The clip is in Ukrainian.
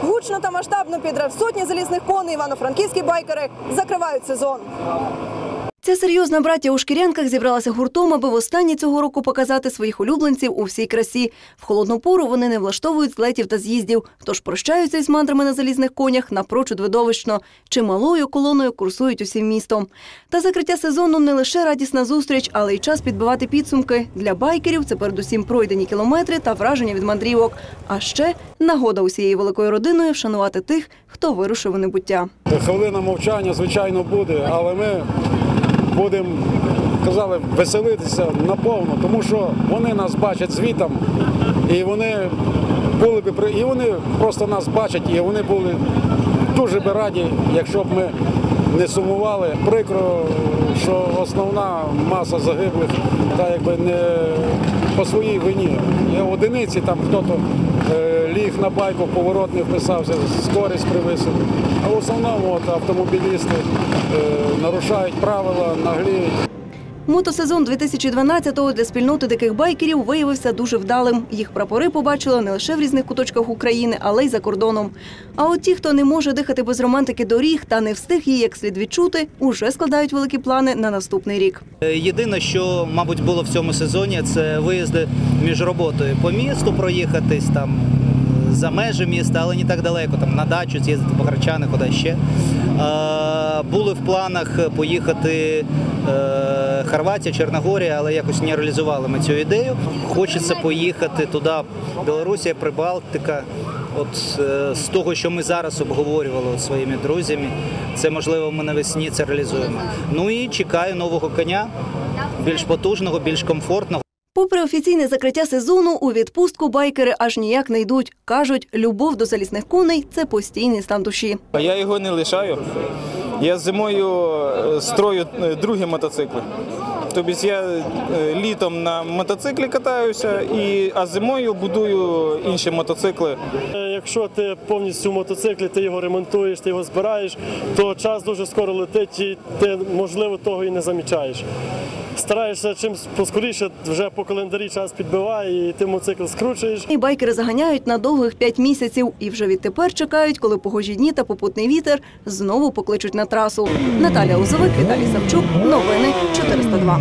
Гучно та масштабно підрав сотні залізних коней івано-франківські байкери закривають сезон. Ця серйозна браття у шкірянках зібралася гуртом, аби востаннє цього року показати своїх улюбленців у всій красі. В холодну пору вони не влаштовують злетів та з'їздів, тож прощаються із мандрами на залізних конях напрочуд видовищно. Чималою колоною курсують усім містом. Та закриття сезону не лише радісна зустріч, але й час підбивати підсумки. Для байкерів це передусім пройдені кілометри та враження від мандрівок. А ще нагода усією великою родиною вшанувати тих, хто вирушив у небуття. Хвилина мовчання, звичайно, буде, але ми будемо, казали, веселитися наповно, тому що вони нас бачать звітом, і вони були б і вони просто нас бачать, і вони були дуже би раді, якщо б ми не сумували. Прикро, що основна маса загиблих та якби не по своїй вині. Одиниці, там хто-то е, ліг на байку, поворот не вписався, скорість привисив. А в основному от, автомобілісти е, нарушають правила, нагліють. Мотосезон 2012-го для спільноти диких байкерів виявився дуже вдалим. Їх прапори побачили не лише в різних куточках України, але й за кордоном. А от ті, хто не може дихати без романтики доріг та не встиг її як слід відчути, уже складають великі плани на наступний рік. Е, Єдине, що, мабуть, було в цьому сезоні, це виїзди між роботою по місту проїхатись там е, за межі міста, але не так далеко, там на дачу з'їздити по Харчани, куди ще. Були в планах поїхати е, Хорватія, Чорногорія, але якось не реалізували ми цю ідею. Хочеться поїхати туди, Білорусія, Прибалтика. От е, з того, що ми зараз обговорювали зі своїми друзями, це можливо ми навесні це реалізуємо. Ну і чекаю нового коня, більш потужного, більш комфортного. Попри офіційне закриття сезону, у відпустку байкери аж ніяк не йдуть. Кажуть, любов до залізних коней це постійний стан душі. А я його не лишаю. Я зимою е, строю е, другі мотоцикли. Тобто я е, літом на мотоциклі катаюся, і, а зимою будую інші мотоцикли. Е, Якщо ти повністю в мотоциклі, ти його ремонтуєш, ти його збираєш, то час дуже скоро летить і ти, можливо, того і не замічаєш. Стараєшся чим поскоріше, вже по календарі час підбиває, і ти мотоцикл скручуєш. І байкери заганяють на довгих п'ять місяців і вже відтепер чекають, коли погожі дні та попутний вітер знову покличуть на трасу. Наталя Узовик, Віталій Савчук. Новини 402.